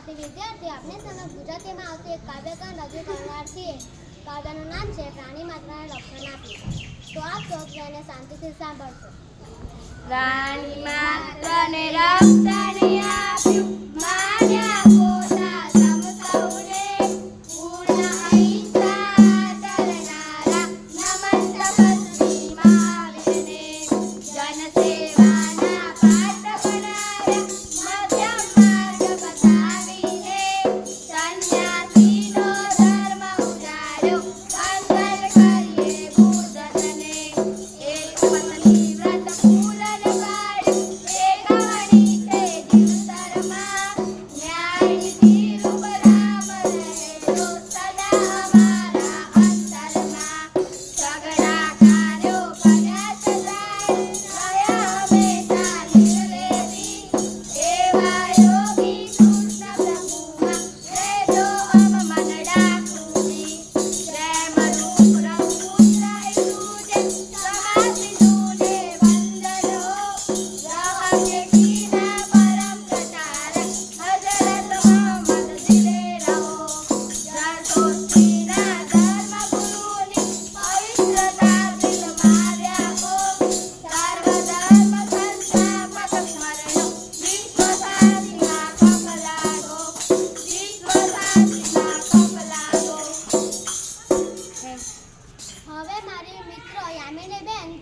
ગુજરાતી વિદ્યાર્થી આપણે સમક્ષ ગુજરાતીમાં આવતી એક કાવ્યકાર રજૂ કરનાર છીએ. કાવ્યનું નામ છે પ્રાણી માત્રાને લક્ષણ આપી. તો આપ સૌ શાંતિથી સાંભળશો. પ્રાણી માત્રને રક્ષણ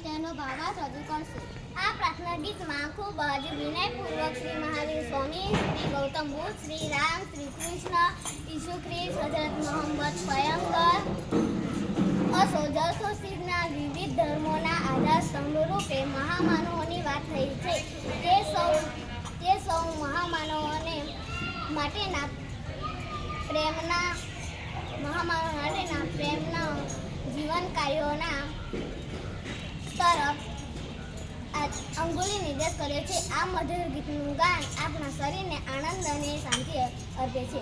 તેનો ભાવાર્થ રજૂ કરશે. આ પ્રાર્થના ગીતમાં ખૂબ જ વિનયપૂર્વક શ્રી મહાવીર સ્વામી, શ્રી ગૌતમ બુદ્ધ, શ્રી રામ, શ્રી કૃષ્ણ, ઈસુ ખ્રિસ્ત હજરત મોહમ્મદ પયંગર અસો જસો શીખના વિવિધ ધર્મોના આધાર સ્તંભ રૂપે મહામાનવોની વાત થઈ છે. તે સૌ તે સૌ મહામાનવોને માટેના પ્રેમના મહામાનવ માટેના પ્રેમના જીવન કાર્યોના તરફ આ અંગુલી નિર્દેશ કરે છે. આ મધુર ગીતનું ગાન આપણા શરીરને આનંદ અને શાંતિ અર્પે છે.